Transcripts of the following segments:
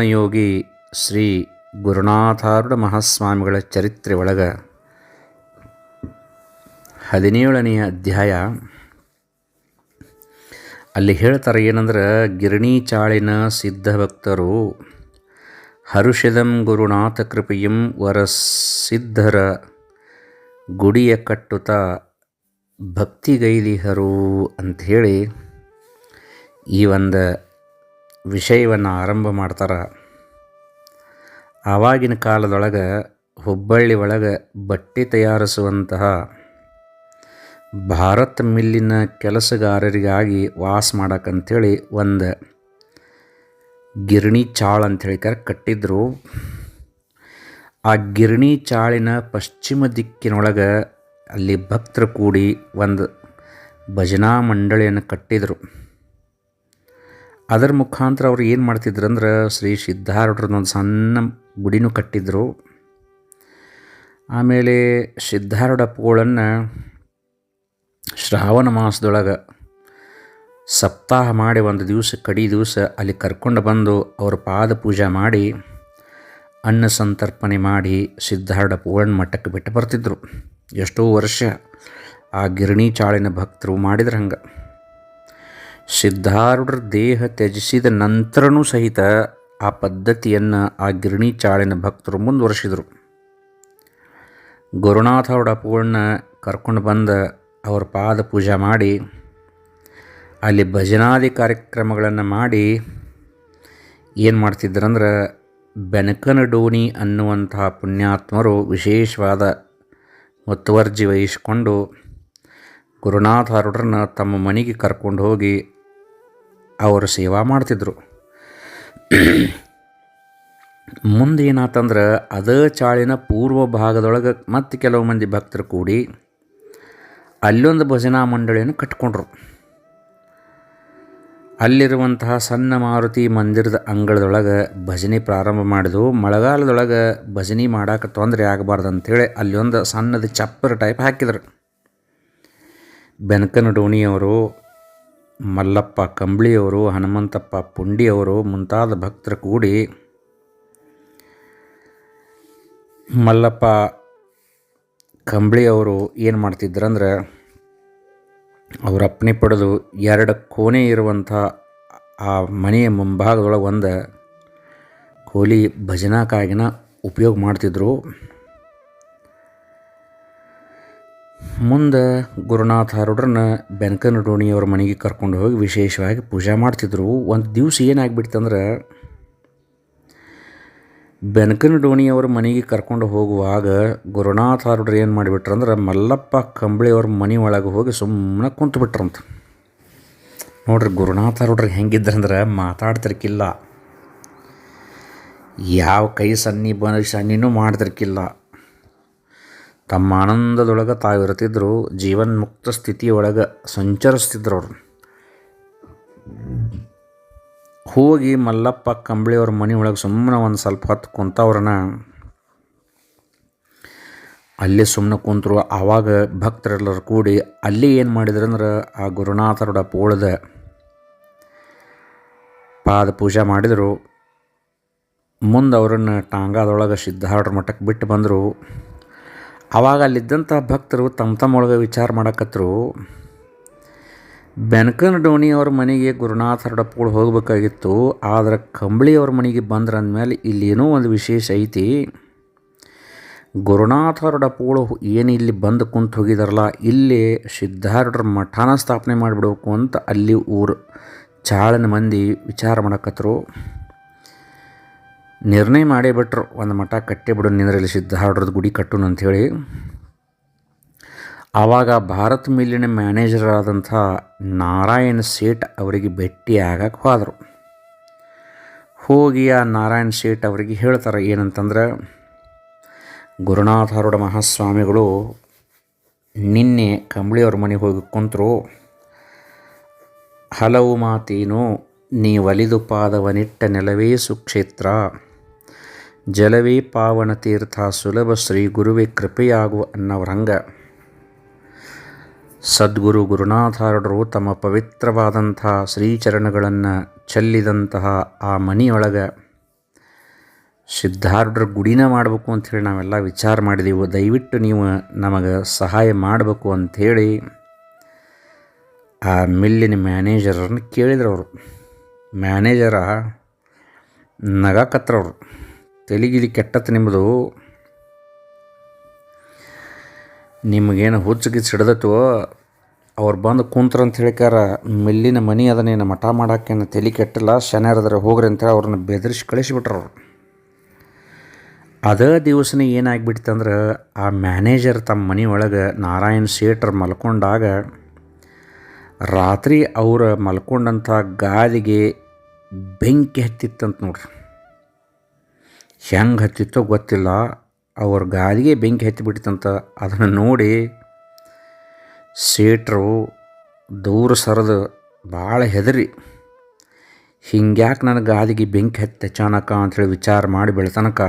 ಪೂರ್ಣಯೋಗಿ ಶ್ರೀ ಗುರುನಾಥಾರುಡ ಮಹಾಸ್ವಾಮಿಗಳ ಚರಿತ್ರೆ ಒಳಗೆ ಹದಿನೇಳನೆಯ ಅಧ್ಯಾಯ. ಅಲ್ಲಿ ಹೇಳ್ತಾರೆ ಏನಂದ್ರೆ, ಗಿರಣಿ ಚಾಳಿನ ಸಿದ್ಧ ಭಕ್ತರು ಹರುಷದಂ ಗುರುನಾಥ ಕೃಪೆಯಂ ವರಸಿದ್ಧರ ಗುಡಿಯ ಕಟ್ಟುತ್ತ ಭಕ್ತಿಗೈದಿಹರು ಅಂಥೇಳಿ ಈ ಒಂದು ವಿಷಯವನ್ನು ಆರಂಭ ಮಾಡ್ತಾರೆ. ಆವಾಗಿನ ಕಾಲದೊಳಗೆ ಹುಬ್ಬಳ್ಳಿ ಒಳಗೆ ಬಟ್ಟೆ ತಯಾರಿಸುವಂತಹ ಭಾರತ್ ಮಿಲ್ಲಿನ ಕೆಲಸಗಾರರಿಗಾಗಿ ವಾಸ ಮಾಡಕ್ಕಂಥೇಳಿ ಒಂದು ಗಿರಣಿ ಚಾಳ್ ಅಂಥೇಳಿ ಕರೆ ಕಟ್ಟಿದ್ರು. ಆ ಗಿರಣಿ ಚಾಳಿನ ಪಶ್ಚಿಮ ದಿಕ್ಕಿನೊಳಗೆ ಅಲ್ಲಿ ಭಕ್ತರು ಕೂಡಿ ಒಂದು ಭಜನಾ ಮಂಡಳಿಯನ್ನು ಕಟ್ಟಿದರು. ಅದರ ಮುಖಾಂತರ ಅವ್ರು ಏನು ಮಾಡ್ತಿದ್ರು ಅಂದ್ರೆ ಶ್ರೀ ಸಿದ್ಧಾರೂಢರನ್ನೊಂದು ಸಣ್ಣ ಗುಡಿನೂ ಕಟ್ಟಿದ್ರು. ಆಮೇಲೆ ಸಿದ್ಧಾರೂಢ ಅಪ್ಪುಗಳನ್ನು ಶ್ರಾವಣ ಮಾಸದೊಳಗೆ ಸಪ್ತಾಹ ಮಾಡಿ ಒಂದು ದಿವಸ, ಕಡಿ ದಿವಸ ಅಲ್ಲಿ ಕರ್ಕೊಂಡು ಬಂದು ಅವ್ರ ಪಾದ ಪೂಜೆ ಮಾಡಿ, ಅನ್ನ ಸಂತರ್ಪಣೆ ಮಾಡಿ ಸಿದ್ಧಾರೂಢ ಪೂರ್ಣ ಮಠಕ್ಕೆ ಬಿಟ್ಟು ಬರ್ತಿದ್ರು. ಎಷ್ಟೋ ವರ್ಷ ಆ ಗಿರಣಿ ಚಾಳಿನ ಭಕ್ತರು ಮಾಡಿದ್ರು ಹಂಗೆ. ಸಿದ್ಧಾರೂಢರ ದೇಹ ತ್ಯಜಿಸಿದ ನಂತರನೂ ಸಹಿತ ಆ ಪದ್ಧತಿಯನ್ನು ಆ ಗಿರಣಿ ಚಾಳಿನ ಭಕ್ತರು ಮುಂದುವರಿಸಿದರು. ಗುರುನಾಥ ಅಪ್ಪುಗಳನ್ನ ಕರ್ಕೊಂಡು ಬಂದ ಅವರ ಪಾದ ಪೂಜೆ ಮಾಡಿ, ಅಲ್ಲಿ ಭಜನಾದಿ ಕಾರ್ಯಕ್ರಮಗಳನ್ನು ಮಾಡಿ ಏನು ಮಾಡ್ತಿದ್ರಂದ್ರೆ ಬೆನಕನ ಡೋಣಿ ಅನ್ನುವಂತಹ ಪುಣ್ಯಾತ್ಮರು ವಿಶೇಷವಾದ ಮುತುವರ್ಜಿ ವಹಿಸಿಕೊಂಡು ಗುರುನಾಥಾರೂಢರನ್ನ ತಮ್ಮ ಮನೆಗೆ ಕರ್ಕೊಂಡು ಹೋಗಿ ಅವರು ಸೇವಾ ಮಾಡ್ತಿದ್ರು. ಮುಂದೆ ಏನಾತಂದ್ರೆ ಅದೇ ಚಾಳಿನ ಪೂರ್ವ ಭಾಗದೊಳಗೆ ಮತ್ತೆ ಕೆಲವು ಮಂದಿ ಭಕ್ತರು ಕೂಡಿ ಅಲ್ಲೊಂದು ಭಜನಾ ಮಂಡಳಿಯನ್ನು ಕಟ್ಕೊಂಡ್ರು. ಅಲ್ಲಿರುವಂತಹ ಸಣ್ಣ ಮಾರುತಿ ಮಂದಿರದ ಅಂಗಳದೊಳಗೆ ಭಜನೆ ಪ್ರಾರಂಭ ಮಾಡಿದ್ವು ಮಳೆಗಾಲದೊಳಗೆ ಭಜನೆ ಮಾಡೋಕೆ ತೊಂದರೆ ಆಗಬಾರ್ದು ಅಂಥೇಳಿ ಅಲ್ಲಿ ಒಂದು ಸಣ್ಣದು ಚಪ್ಪರ ಟೈಪ್ ಹಾಕಿದ್ರು. ಬೆನಕನ ಡೋಣಿಯವರು ಮಲ್ಲಪ್ಪ ಕಂಬಳಿಯವರು, ಹನುಮಂತಪ್ಪ ಪುಂಡಿಯವರು ಮುಂತಾದ ಭಕ್ತರು ಕೂಡಿ ಮಲ್ಲಪ್ಪ ಕಂಬಳಿಯವರು ಏನು ಮಾಡ್ತಿದ್ರಂದ್ರೆ ಅವ್ರ ಅಪ್ಪಣೆ ಪಡೆದು ಎರಡು ಕೋಣೆ ಇರುವಂಥ ಆ ಮನೆಯ ಮುಂಭಾಗದೊಳಗೆ ಒಂದು ಕೋಲಿ ಭಜನಾಕಾಗಿನ ಉಪಯೋಗ ಮಾಡ್ತಿದ್ರು. ಮುಂದೆ ಗುರುನಾಥ ಹರಡ್ರನ್ನ ಬೆನಕನ ಡೋಣಿಯವ್ರ ಮನೆಗೆ ಕರ್ಕೊಂಡು ಹೋಗಿ ವಿಶೇಷವಾಗಿ ಪೂಜೆ ಮಾಡ್ತಿದ್ರು. ಒಂದು ದಿವಸ ಏನಾಗ್ಬಿಡ್ತಂದ್ರೆ, ಬೆನಕನ ಡೋಣಿಯವ್ರ ಮನೆಗೆ ಕರ್ಕೊಂಡು ಹೋಗುವಾಗ ಗುರುನಾಥ ಹರಡ್ರು ಏನು ಮಾಡಿಬಿಟ್ರಂದ್ರೆ, ಮಲ್ಲಪ್ಪ ಕಂಬಳಿಯವ್ರ ಮನೆ ಒಳಗೆ ಹೋಗಿ ಸುಮ್ಮನೆ ಕುಂತು ಬಿಟ್ರಂತ ನೋಡ್ರಿ ಗುರುನಾಥ ಹರಡ್ರಿಗೆ ಹೆಂಗಿದ್ರಂದ್ರೆ ಮಾತಾಡ್ತಿರ್ಕಿಲ್ಲ. ಯಾವ ಕೈ ಸನ್ನಿ ಬ ಸನ್ನಿನೂ ಮಾಡ್ತಿರ್ಕಿಲ್ಲ. ತಮ್ಮ ಆನಂದದೊಳಗೆ ತಾವಿರ್ತಿದ್ರು ಜೀವನ್ಮುಕ್ತ ಸ್ಥಿತಿಯೊಳಗೆ ಸಂಚರಿಸ್ತಿದ್ರು ಅವ್ರು ಹೋಗಿ ಮಲ್ಲಪ್ಪ ಕಂಬಳಿಯವ್ರ ಮನೆ ಒಳಗೆ ಸುಮ್ಮನೆ ಒಂದು ಸ್ವಲ್ಪ ಹೊತ್ತು ಕುಂತವ್ರನ್ನ ಅಲ್ಲೇ ಸುಮ್ಮನೆ ಕುಂತರು. ಆವಾಗ ಭಕ್ತರೆಲ್ಲರೂ ಕೂಡಿ ಅಲ್ಲಿ ಏನು ಮಾಡಿದ್ರು ಅಂದ್ರೆ ಆ ಗುರುನಾಥರೋಡ ಪೋಳದ ಪಾದ ಪೂಜೆ ಮಾಡಿದರು. ಮುಂದೆ ಅವರನ್ನು ಟಾಂಗಾದೊಳಗೆ ಸಿದ್ಧಾರ್ಡ್ರ ಮಠಕ್ಕೆ ಬಿಟ್ಟು ಬಂದರು. ಆವಾಗ ಅಲ್ಲಿದ್ದಂಥ ಭಕ್ತರು ತಮ್ಮ ತಮ್ಮೊಳಗೆ ವಿಚಾರ ಮಾಡಕತ್ತರು ಬೆನಕನ ಡೋಣಿ ಅವ್ರ ಮನೆಗೆ ಗುರುನಾಥ ಹರಡಪ್ಪಗಳು ಹೋಗಬೇಕಾಗಿತ್ತು, ಆದರೆ ಕಂಬಳಿ ಅವ್ರ ಮನೆಗೆ ಬಂದ್ರೆ ಅಂದಮೇಲೆ ಇಲ್ಲೇನೋ ಒಂದು ವಿಶೇಷ ಐತಿ. ಗುರುನಾಥ ಹರಡಪ್ಪಗಳು ಏನು ಇಲ್ಲಿ ಬಂದು ಕುಂತು ಹೋಗಿದಾರಲ್ಲ, ಇಲ್ಲಿ ಸಿದ್ಧಾರೂಢರ ಮಠಾನ ಸ್ಥಾಪನೆ ಮಾಡಿಬಿಡಬೇಕು ಅಂತ ಅಲ್ಲಿ ಊರು ಚಾಳನ ಮಂದಿ ವಿಚಾರ ಮಾಡಕತ್ತರು ನಿರ್ಣಯ ಮಾಡೇ ಬಿಟ್ರು. ಒಂದು ಮಠ ಕಟ್ಟೇ ಬಿಡು, ನಿಂದ್ರಲ್ಲಿ ಸಿದ್ಧಾರ್ಡ್ರದ ಗುಡಿ ಕಟ್ಟುನು ಅಂಥೇಳಿ ಆವಾಗ ಭಾರತ್ ಮಿಲ್ಲಿನ ಮ್ಯಾನೇಜರ್ ಆದಂಥ ನಾರಾಯಣ್ ಸೇಠ್ ಅವರಿಗೆ ಭೇಟಿ ಆಗಕ್ಕೆ ಹೋದರು. ಹೋಗಿ ಆ ನಾರಾಯಣ್ ಸೇಠ್ ಅವರಿಗೆ ಹೇಳ್ತಾರೆ ಏನಂತಂದ್ರೆ, ಗುರುನಾಥ ಹರಡ ಮಹಾಸ್ವಾಮಿಗಳು ನಿನ್ನೆ ಕಂಬಳಿಯವ್ರ ಮನೆಗೆ ಹೋಗಿ ಕುಂತರು. ಹಲವು ಮಾತೇನು, ನೀ ಒಲಿದು ಪಾದವನಿಟ್ಟ ನೆಲವೇ ಸುಕ್ಷೇತ್ರ. ಜಲವೇ ಪಾವನ ತೀರ್ಥ ಸುಲಭ ಶ್ರೀ ಗುರುವೇ ಕೃಪೆಯಾಗುವ ಅನ್ನವರಂಗ. ಸದ್ಗುರು ಗುರುನಾಥಾರಡರು ತಮ್ಮ ಪವಿತ್ರವಾದಂಥ ಶ್ರೀಚರಣಗಳನ್ನು ಚೆಲ್ಲಿದಂತಹ ಆ ಮನೆಯೊಳಗೆ ಸಿದ್ಧಾರ್ಡ್ರ ಗುಡಿನ ಮಾಡಬೇಕು ಅಂಥೇಳಿ ನಾವೆಲ್ಲ ವಿಚಾರ ಮಾಡಿದೆವು. ದಯವಿಟ್ಟು ನೀವು ನಮಗೆ ಸಹಾಯ ಮಾಡಬೇಕು ಅಂಥೇಳಿ ಆ ಮಿಲ್ಲಿನ ಮ್ಯಾನೇಜರನ್ನು ಕೇಳಿದ್ರು ಅವರು ಮ್ಯಾನೇಜರ ನಗಾಕತ್ರವ್ರು. ತೆಲಿಗಿಲಿ ಕೆಟ್ಟತ್ತು ನಿಮ್ಮದು ನಿಮಗೇನು ಹುಚ್ಚಿಗೆ ಸಿಡ್ದತ್ತು ಅವ್ರು ಬಂದು ಕುಂತ್ರ ಅಂತ ಹೇಳಿಕಾರ ಮಿಲ್ಲಿನ ಮನಿ ಅದನ್ನೇನು ಮಠ ಮಾಡೋಕ್ಕೇನು ತಲೆ ಕೆಟ್ಟಿಲ್ಲ ಶನಿಯಾರದ್ರೆ ಹೋಗ್ರಿ ಅಂತೇಳಿ ಅವ್ರನ್ನ ಬೆದರಿಸಿ ಕಳಿಸಿಬಿಟ್ರು ಅವ್ರು. ಅದೇ ದಿವಸನೇ ಏನಾಗ್ಬಿಡ್ತಂದ್ರೆ ಆ ಮ್ಯಾನೇಜರ್ ತಮ್ಮ ಮನೆ ಒಳಗೆ ನಾರಾಯಣ್ ಶೇಟ್ರ್ ಮಲ್ಕೊಂಡಾಗ, ರಾತ್ರಿ ಅವ್ರು ಮಲ್ಕೊಂಡಂಥ ಗಾದಿಗೆ ಬೆಂಕಿ ಹತ್ತಿತ್ತಂತ ನೋಡ್ರಿ. ಹೆಂಗೆ ಹತ್ತಿತ್ತೋ ಗೊತ್ತಿಲ್ಲ. ಅವ್ರ ಗಾದಿಗೆ ಬೆಂಕಿ ಹತ್ತಿಬಿಟ್ಟಿತ್ತಂತ ಅದನ್ನು ನೋಡಿ ಸೇಟ್ರು ದೂರ ಸರದು ಭಾಳ ಹೆದರಿ. ಹಿಂಗ್ಯಾಕೆ ನನ್ನ ಗಾದಿಗೆ ಬೆಂಕಿ ಹತ್ತಿ ಅಚಾನಕ ಅಂಥೇಳಿ ವಿಚಾರ ಮಾಡಿ ಬೆಳೆತನಕ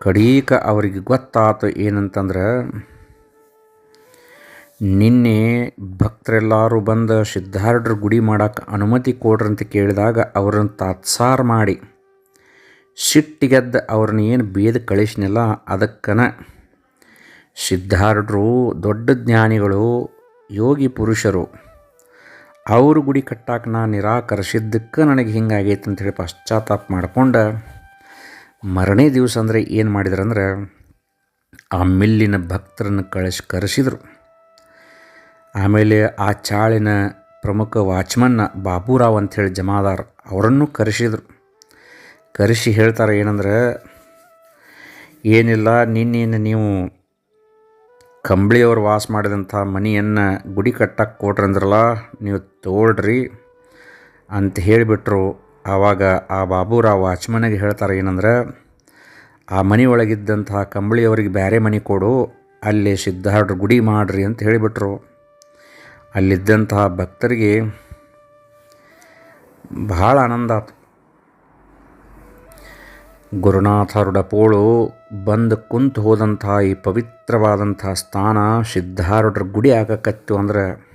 ಕಡೀಕ ಅವರಿಗೆ ಗೊತ್ತಾತು ಏನಂತಂದ್ರೆ, ನಿನ್ನೆ ಭಕ್ತರೆಲ್ಲರೂ ಬಂದು ಸಿದ್ಧಾರ್ಢರು ಗುಡಿ ಮಾಡೋಕ್ಕೆ ಅನುಮತಿ ಕೊಡ್ರಂತ ಕೇಳಿದಾಗ ಅವರನ್ನು ತಾತ್ಸಾರ ಮಾಡಿ ಸಿಟ್ಟಿಗೆದ್ದ ಅವ್ರನ್ನ ಏನು ಬೇದ ಕಳಿಸ್ನಿಲ್ಲ, ಅದಕ್ಕನ ಸಿದ್ಧಾರ್ಢರು ದೊಡ್ಡ ಜ್ಞಾನಿಗಳು, ಯೋಗಿ ಪುರುಷರು, ಅವರು ಗುಡಿ ಕಟ್ಟಾಕ ನಾ ನಿರಾಕರಿಸಿದ್ದಕ್ಕೆ ನನಗೆ ಹಿಂಗಾಗೈತೆ ಅಂಥೇಳಿ ಪಶ್ಚಾತ್ತಾಪ ಮಾಡ್ಕೊಂಡು ಮರನೇ ದಿವಸ ಅಂದರೆ ಏನು ಮಾಡಿದ್ರಂದ್ರೆ ಆ ಮಿಲ್ಲಿನ ಭಕ್ತರನ್ನು ಕಳಿಸಿ ಕರೆಸಿದರು. ಆಮೇಲೆ ಆ ಚಾಳಿನ ಪ್ರಮುಖ ವಾಚ್ಮನ್ನ ಬಾಬುರಾವ್ ಅಂಥೇಳಿ ಜಮಾದಾರ್ ಅವರನ್ನು ಕರೆಸಿದರು. ಕರೆಸಿ ಹೇಳ್ತಾರೆ ಏನಂದ್ರೆ, ಏನಿಲ್ಲ, ನಿನ್ನೇನು ನೀವು ಕಂಬಳಿಯವರು ವಾಸ ಮಾಡಿದಂಥ ಮನೆಯನ್ನು ಗುಡಿ ಕಟ್ಟಕ್ಕೆ ಕೊಟ್ರಂದ್ರಲ್ಲ ನೀವು ತೋಳ್ರಿ ಅಂತ ಹೇಳಿಬಿಟ್ರು. ಆವಾಗ ಆ ಬಾಬುರಾವ್ ವಾಚ್ಮನಿಗೆ ಹೇಳ್ತಾರೆ ಏನಂದ್ರೆ, ಆ ಮನೆ ಒಳಗಿದ್ದಂಥ ಕಂಬಳಿಯವರಿಗೆ ಬೇರೆ ಮನೆ ಕೊಡು, ಅಲ್ಲಿ ಸಿದ್ಧಾರ್ಡ್ರ ಗುಡಿ ಮಾಡಿರಿ ಅಂತ ಹೇಳಿಬಿಟ್ರು. ಅಲ್ಲಿದ್ದಂತಹ ಭಕ್ತರಿಗೆ ಭಾಳ ಆನಂದ ಆಯ್ತು ಗುರುನಾಥರುಡಪೋಳು ಬಂದು ಕುಂತು ಹೋದಂಥ ಈ ಪವಿತ್ರವಾದಂಥ ಸ್ಥಾನ ಸಿದ್ಧಾರೂಢರ ಗುಡಿ ಆಗಕತ್ತು ಅಂದ್ರೆ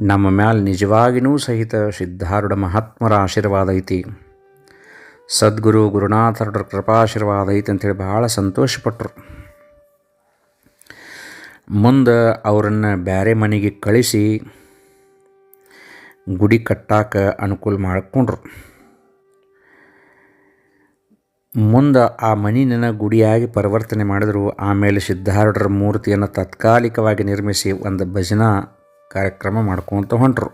ನಮ್ಮ ಮ್ಯಾಲೆ ನಿಜವಾಗಿನೂ ಸಹಿತ ಸಿದ್ಧಾರೂಢ ಮಹಾತ್ಮರ ಆಶೀರ್ವಾದ ಐತಿ. ಸದ್ಗುರು ಗುರುನಾಥರುಡ್ರ ಕೃಪಾಶೀರ್ವಾದ ಐತಿ ಅಂಥೇಳಿ ಭಾಳ ಸಂತೋಷಪಟ್ಟರು ಮುಂದೆ ಅವರನ್ನು ಬೇರೆ ಮನೆಗೆ ಕಳಿಸಿ ಗುಡಿ ಕಟ್ಟಾಕ ಅನುಕೂಲ ಮಾಡಿಕೊಂಡ್ರು. ಮುಂದೆ ಆ ಮಣಿನ ಗುಡಿಯಾಗಿ ಪರಿವರ್ತನೆ ಮಾಡಿದರು. ಆಮೇಲೆ ಸಿದ್ಧಾರೂಢರ ಮೂರ್ತಿಯನ್ನು ತಾತ್ಕಾಲಿಕವಾಗಿ ನಿರ್ಮಿಸಿ ಒಂದು ಭಜನಾ ಕಾರ್ಯಕ್ರಮ ಮಾಡ್ಕೊತ ಹೊಂಟರು.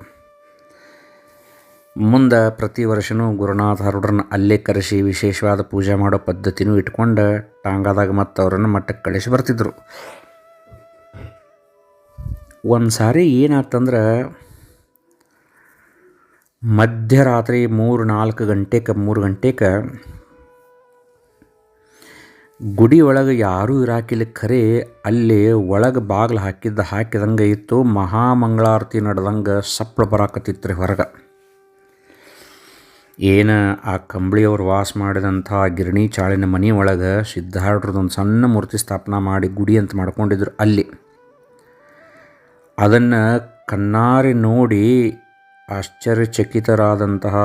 ಮುಂದೆ ಪ್ರತಿ ವರ್ಷನೂ ಗುರುನಾಥ ಹರುಡ್ರನ್ನ ಅಲ್ಲೇ ಕರೆಸಿ ವಿಶೇಷವಾದ ಪೂಜೆ ಮಾಡೋ ಪದ್ಧತಿನೂ ಇಟ್ಕೊಂಡು ಟಾಂಗಾದಾಗ ಮತ್ತು ಅವರನ್ನು ಮಟ್ಟಕ್ಕೆ ಕಳಿಸಿ ಬರ್ತಿದ್ರು. ಒಂದು ಸಾರಿ ಏನಾಗ್ತಂದ್ರೆ ಮಧ್ಯರಾತ್ರಿ ಮೂರು ನಾಲ್ಕು ಗಂಟೆಗೆ ಮೂರು ಗಂಟೆಗೆ ಗುಡಿ ಒಳಗೆ ಯಾರೂ ಇರಾಕಿಲ್ಲ. ಖರೆ ಅಲ್ಲಿ ಒಳಗೆ ಬಾಗಿಲು ಹಾಕಿದ್ದ ಹಾಕಿದಂಗೆ ಇತ್ತು. ಮಹಾಮಂಗಳಾರತಿ ನಡೆದಂಗೆ ಸಪ್ಪಳ ಬರಾಕತ್ತಿತ್ತು ರೀ ಹೊರಗೆ. ಏನು ಆ ಕಂಬಳಿಯವ್ರು ವಾಸ ಮಾಡಿದಂಥ ಗಿರಣಿ ಚಾಳಿನ ಮನೆ ಒಳಗೆ ಸಿದ್ಧಾರ್ಥದೊಂದು ಸಣ್ಣ ಮೂರ್ತಿ ಸ್ಥಾಪನೆ ಮಾಡಿ ಗುಡಿ ಅಂತ ಮಾಡ್ಕೊಂಡಿದ್ರು ಅಲ್ಲಿ. ಅದನ್ನು ಕಣ್ಣಾರೆ ನೋಡಿ ಆಶ್ಚರ್ಯಚಕಿತರಾದಂತಹ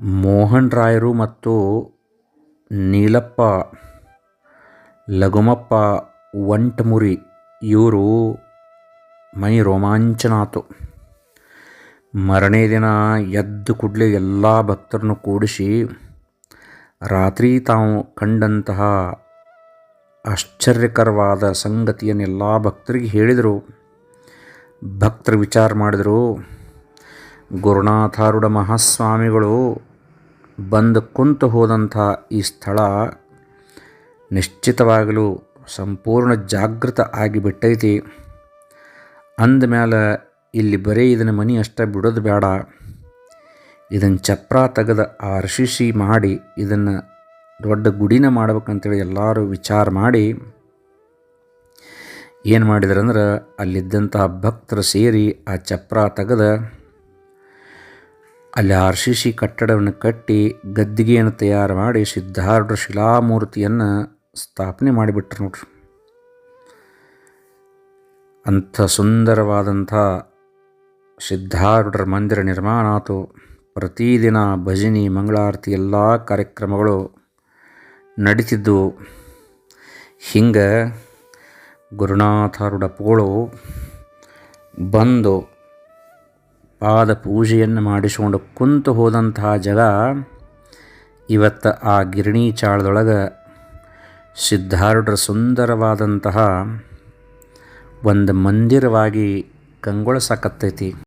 ಮೋಹನ್ ರಾಯರು ಮತ್ತು ನೀಲಪ್ಪ, ಲಘುಮಪ್ಪ ವಂಟಮುರಿ ಇವರು ಮೈ ರೋಮಾಂಚನ ಆತು ಮರನೇ ದಿನ ಎದ್ದು ಕೂಡಲೇ ಎಲ್ಲ ಭಕ್ತರನ್ನು ಕೂಡಿಸಿ ರಾತ್ರಿ ತಾವು ಕಂಡಂತಹ ಆಶ್ಚರ್ಯಕರವಾದ ಸಂಗತಿಯನ್ನು ಎಲ್ಲ ಭಕ್ತರಿಗೆ ಹೇಳಿದರು. ಭಕ್ತರು ವಿಚಾರ ಮಾಡಿದರು ಗುರುನಾಥಾರುಡ ಮಹಾಸ್ವಾಮಿಗಳು ಬಂದು ಕುಂತು ಹೋದಂಥ ಈ ಸ್ಥಳ ನಿಶ್ಚಿತವಾಗಲೂ ಸಂಪೂರ್ಣ ಜಾಗೃತ ಆಗಿಬಿಟ್ಟೈತಿ. ಅಂದಮೇಲೆ ಇಲ್ಲಿ ಬರೀ ಇದನ್ನು ಮನೆ ಅಷ್ಟೇ ಬಿಡೋದು ಬೇಡ. ಇದನ್ನು ಚಪ್ರ ತೆಗೆದು ಆರ್ಶಿಸಿ ಮಾಡಿ ಇದನ್ನು ದೊಡ್ಡ ಗುಡಿನ ಮಾಡ್ಬೇಕಂತೇಳಿ ಎಲ್ಲರೂ ವಿಚಾರ ಮಾಡಿ ಏನು ಮಾಡಿದ್ರಂದ್ರೆ ಅಲ್ಲಿದ್ದಂತಹ ಭಕ್ತರು ಸೇರಿ ಆ ಚಪ್ರ ತೆಗೆದು ಅಲ್ಲಿ ಆರ್ ಸಿ ಸಿ ಕಟ್ಟಡವನ್ನು ಕಟ್ಟಿ ಗದ್ದಿಗೆಯನ್ನು ತಯಾರು ಮಾಡಿ ಸಿದ್ಧಾರೂಢ ಶಿಲಾಮೂರ್ತಿಯನ್ನು ಸ್ಥಾಪನೆ ಮಾಡಿಬಿಟ್ರು ನೋಡ್ರಿ. ಅಂಥ ಸುಂದರವಾದಂಥ ಸಿದ್ಧಾರೂಢರ ಮಂದಿರ ನಿರ್ಮಾಣ ಆತು. ಪ್ರತಿದಿನ ಭಜನಿ, ಮಂಗಳಾರತಿ ಎಲ್ಲ ಕಾರ್ಯಕ್ರಮಗಳು ನಡೀತಿದ್ದವು ಹಿಂಗೆ ಗುರುನಾಥಾರೂಢ ಪೋಳು ಬಂದು ಪಾದ ಪೂಜೆಯನ್ನು ಮಾಡಿಸಿಕೊಂಡು ಕುಂತು ಹೋದಂತಹ ಜಗ ಇವತ್ತು ಆ ಗಿರಣಿ ಚಾಳದೊಳಗೆ ಸಿದ್ಧಾರೂಢರ ಸುಂದರವಾದಂತಹ ಒಂದು ಮಂದಿರವಾಗಿ ಕಂಗೊಳಿಸಕತ್ತೈತಿ.